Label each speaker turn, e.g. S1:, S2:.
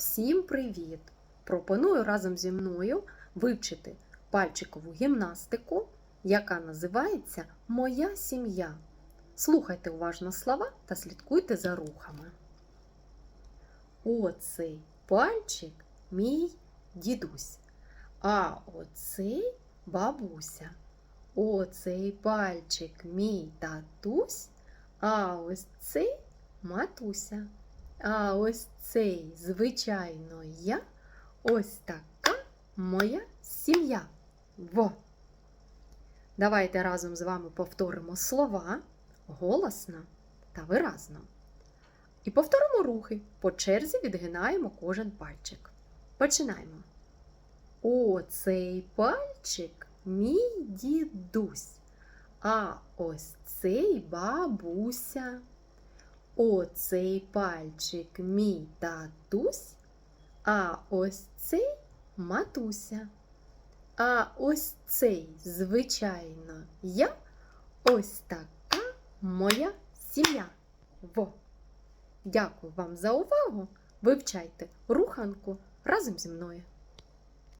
S1: Всім привіт! Пропоную разом зі мною вивчити пальчикову гімнастику, яка називається Моя сім'я. Слухайте уважно слова та слідкуйте за рухами. Оцей пальчик мій дідусь, а оцей бабуся. Оцей пальчик мій татусь, а ось цей матуся. А ось цей, звичайно, я, ось така моя сім'я. Во. Давайте разом з вами повторимо слова голосно та виразно. І повторимо рухи. По черзі відгинаємо кожен пальчик. Починаємо. Оцей пальчик мій дідусь, а ось цей бабуся. Оцей пальчик мій татусь, а ось цей матуся. А ось цей, звичайно, я ось така моя сім'я. Во. Дякую вам за увагу. Вивчайте руханку разом зі мною.